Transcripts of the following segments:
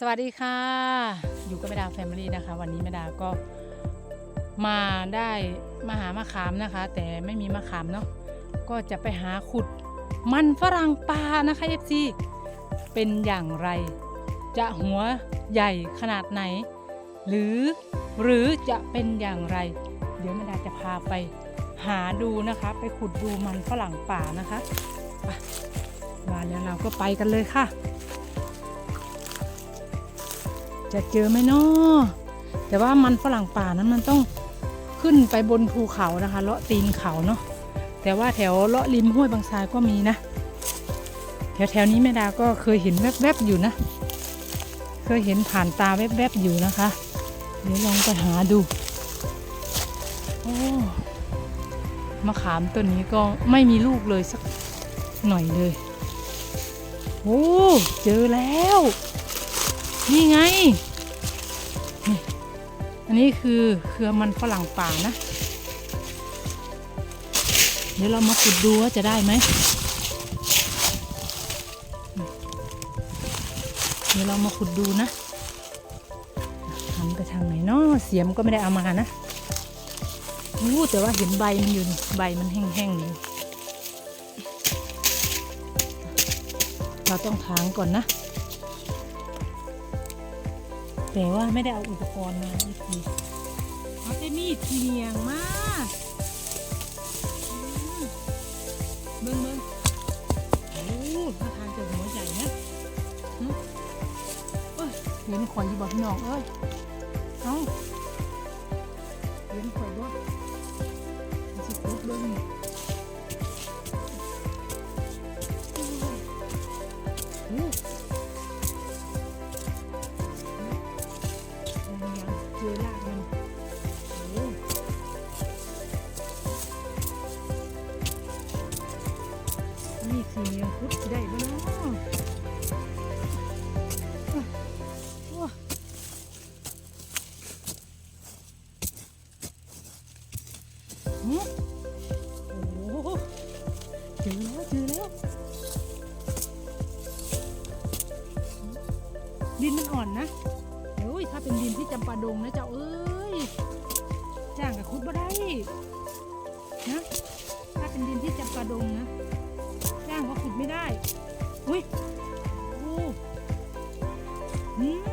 สวัสดีค่ะ อยู่กับแม่ดาแฟมิลี่นะคะ วันนี้แม่ดาก็มาได้มาหามะขามนะคะ แต่ไม่มีมะขามเนาะก็จะไปหาขุดมันฝรั่งป่านะคะ FC เป็นอย่างไร จะหัวใหญ่ขนาดไหน หรือหรือจะเป็นอย่างไร เดี๋ยวแม่ดาจะพาไปหาดูนะคะ ไปขุดดูมันฝรั่งป่านะคะมาแล้วเราก็ไปกันเลยค่ะ จะเจอไหมเนาะแต่ว่ามันฝรั่งป่านั้นมันต้องขึ้นไปบนภูเขานะคะเลาะตีนเขาเนาะแต่ว่าแถวเลาะริมห้วยบางทรายก็มีนะ แถวแถวนี้แม่ดาก็เคยเห็นแวบๆอยู่นะ เคยเห็นผ่านตาแวบๆอยู่นะคะ เดี๋ยวลองไปหาดูโอ้มะขามต้นนี้ก็ไม่มีลูกเลยสักหน่อยเลยโอ้เจอแล้ว นี่ไง อันนี้คือเครือมันฝรั่งป่านะ เดี๋ยวเรามาขุดดูว่าจะได้ไหม เดี๋ยวเรามาขุดดูนะหันไปทางไหนเนาะเสียมก็ไม่ได้เอามานะอู้แต่ว่าเห็นใบมันอยู่นี่ใบมันแห้งๆอยู่เราต้องถางก่อนนะ แต่ว่าไม่ได้เอาอุปกรณ์มาอีกทีเอาแต่มีดทีเนียงมากเบิ้งเบิ้งโอ้ท่าทางจะหัวใหญ่นะเอ้ยเห็นข่อยอยู่บอพี่น้องเอ้ยเอ้าเห็นข่อยบ่มันสิคุดเบิ้ง มีขุดได้บ่เนาะโอ้อ้หึโอ้โหเจอแล้วเจอแล้ว ดินมันอ่อนนะโอ้ยถ้าเป็นดินที่จำปาดงนะเจ้าเอ้ยจ้างกับคุดบ่ได้นะถ้าเป็นดินที่จำปาดงนะ ไม่ได้ อุ้ยโอ้อืม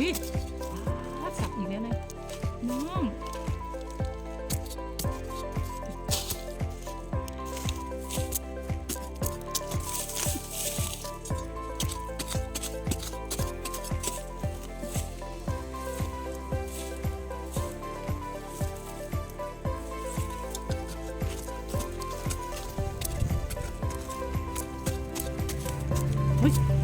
อุ้ยอ้าวสับอีกแล้วนะน้องเฮ้ย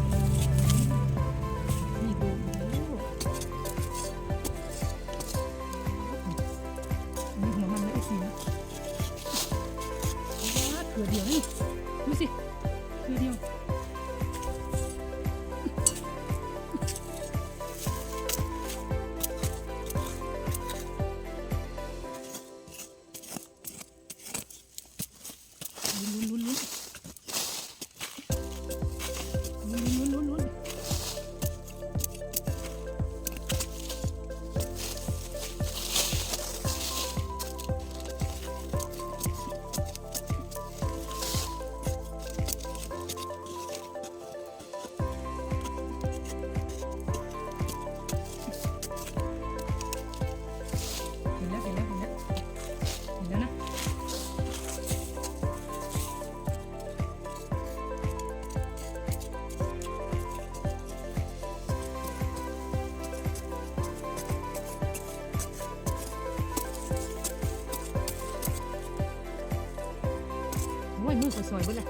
สวยเบิ้เลย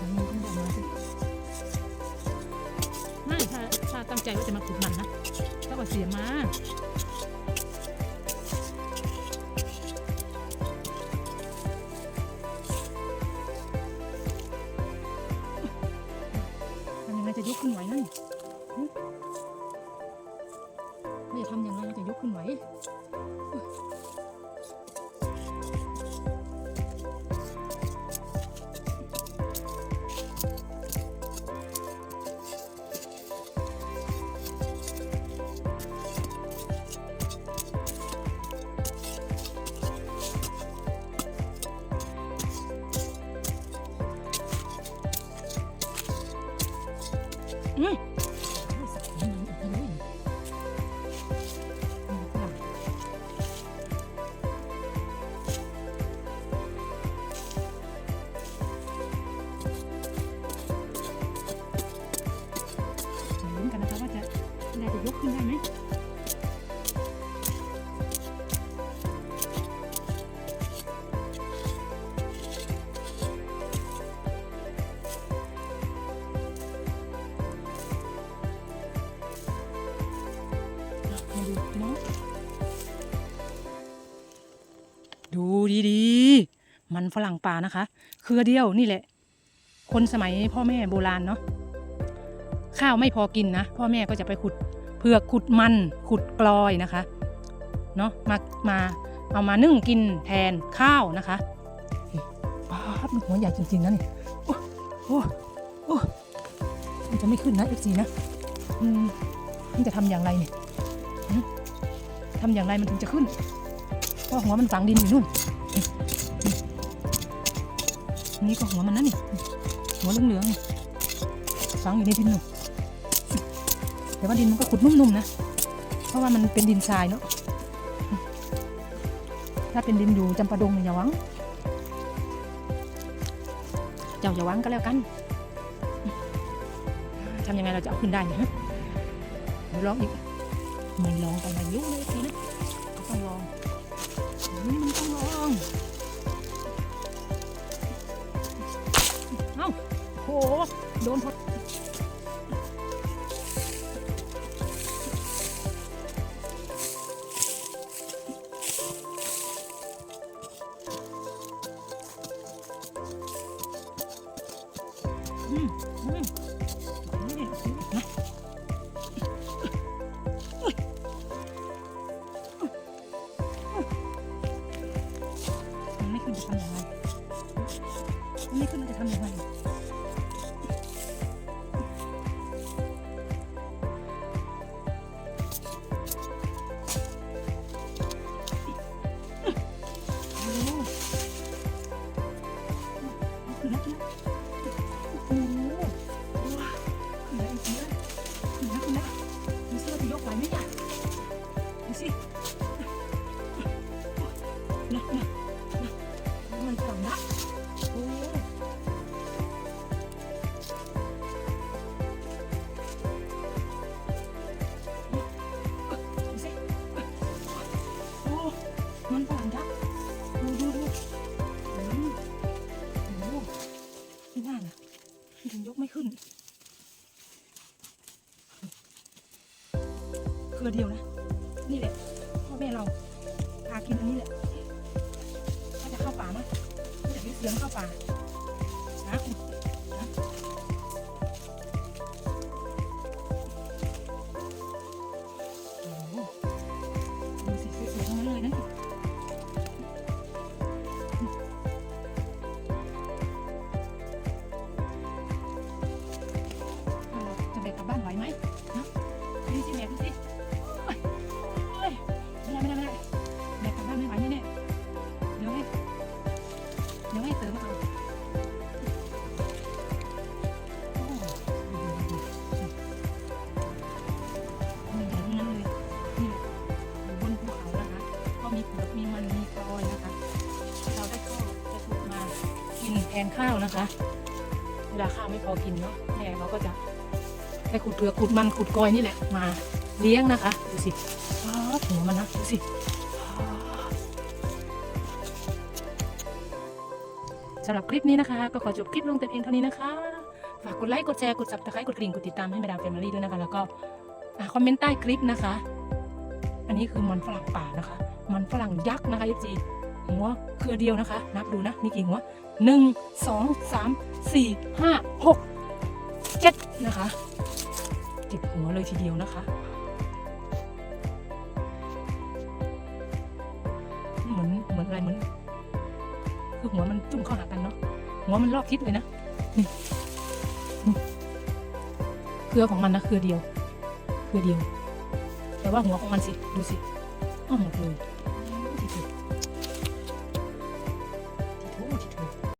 อืมต้องบอกมาสิไม่ถ้าถ้าตั้งใจว่าจะมาขุดมันนะถ้าว่าเสียมา อื มันฝรั่งป่านะคะ เครือเดียวนี่แหละ คนสมัยพ่อแม่โบราณเนาะข้าวไม่พอกินนะ พ่อแม่ก็จะไปขุดเผือกขุดมันขุดกลอยนะคะเนาะมามาเอามานึ่งกินแทนข้าวนะคะป๊าบมันหัวใหญ่จริงๆนะนี่โอ้โอ้โอ้มันจะไม่ขึ้นนะเอฟซีนะอืมมันจะทำอย่างไรเนี่ยทำอย่างไรมันถึงจะขึ้นเพราะหัวมันฝังดินอยู่นู่น นี่ก็หัวมันนะนี่ หัวเหลืองๆฝังอยู่ในดินหนู่นแต่ว่าดินมันก็ขุดนุ่มๆนะ เพราะว่ามันเป็นดินทรายเนาะ ถ้าเป็นดินอยู่จำปาดงเนี่ยอย่าหวัง เจ้าอย่าหวังก็แล้วกันทำยังไงเราจะเอาขึ้นได้เนี่ยฮะลองอีกไม่ลองกันมายุ่งเลยสินะต้องลองมันต้องลอง โหโดนพออืมอืมไม่ขึ้นจะทำยังไงไม่ขึ้นเราจะทำยังไง มันฝังยักษ์ดูดูดูโอ้โหโอ้โหที่น่าน่ะมันถึงยกไม่ขึ้นเครือเดียวนะ นี่แหละ พ่อแม่เราพากินอันนี้แหละถ้าจะเข้าป่านะถ้าจะเสียงเข้าป่านะขุดนะ แทนข้าวนะคะ เวลาข้าวไม่พอกินเนาะแม่เราก็จะไปขุดเปลือกขุดมันขุดกอยนี่แหละมาเลี้ยงนะคะดูสิอ้าวหัวมันนะดูสิสำหรับคลิปนี้นะคะ ก็ขอจบคลิปลงแต่เพียงเท่านี้นะคะ ฝากกดไลค์กดแชร์กด subscribe กดกริ่งกดติดตามให้แม่ดาวแฟมิลี่ด้วยนะคะ แล้วก็คอมเมนต์ใต้คลิปนะคะ อันนี้คือมันฝรั่งป่านะคะ มันฝรั่งยักษ์นะคะจี หัวเครือเดียวนะคะ นับดูนะมีกี่หัวหนึ่งสองสามสี่ห้าหกเจ็ดนะคะเจ็ดหัวเลยทีเดียวนะคะเหมือนเหมือนอะไรเหมือนคือหัวมันจุ่มเข้าหากันเนาะหัวมันรอบทิศเลยนะนี่เครือของมันนะเครือเดียวเครือเดียว แต่ว่าหัวของมันสิดูสิอ้อหมดเลย